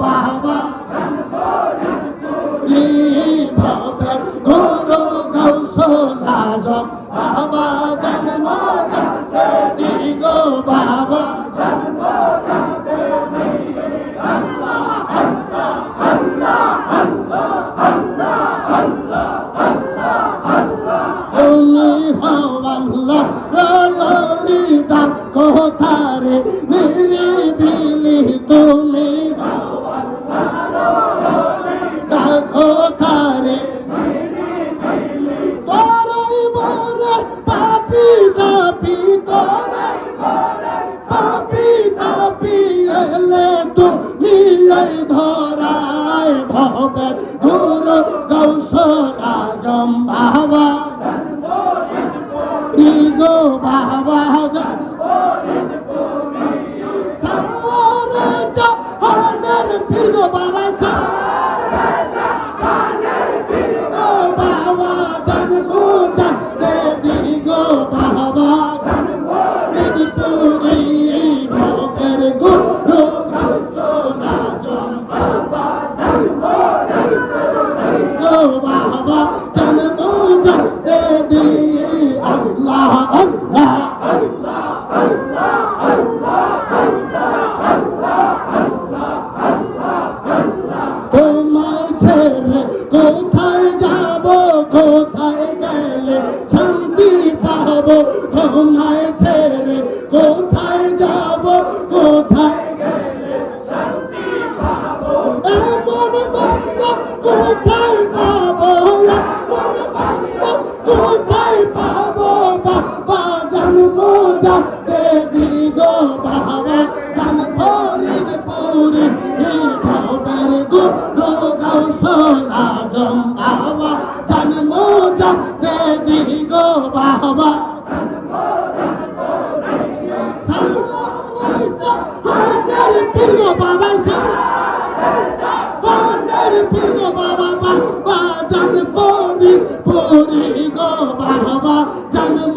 বাবা। তুমি রাখো তারে। তোরাই বরে পাপি দাপি তোরাই বরে পাপি দাপি এলে তুমি এই ধরায় ভবে দূর কৌশল আজম বাবা। বাবা বাংলা পাবো কোথায় গেলে শান্তি পাবো? ঘুমায় ছেড়ে কোথায় যাব? কোথায় কোথায় পাবো? কোথায় দেখি গো বাবা প্রিয় বাবা প্রিয় বাবা বাবা জান পরি পরি গো বাবা জন্ম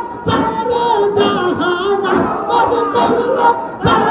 সালাম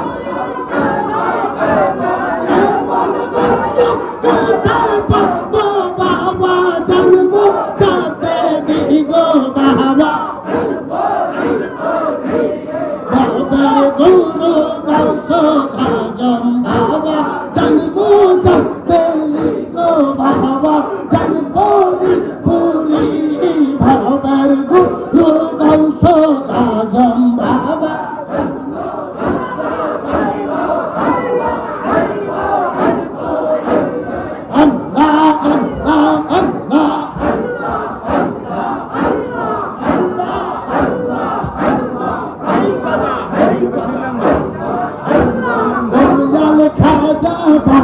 খাজা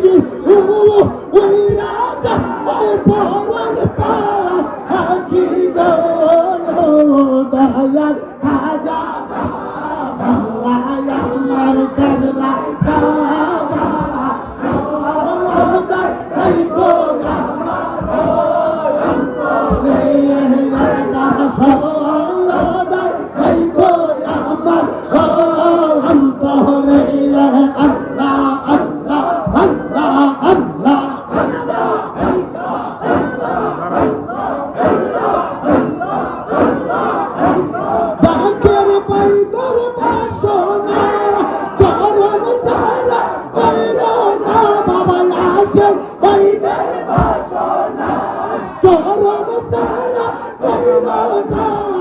রাখি ওই রাজা ওই পরাণ Oh no.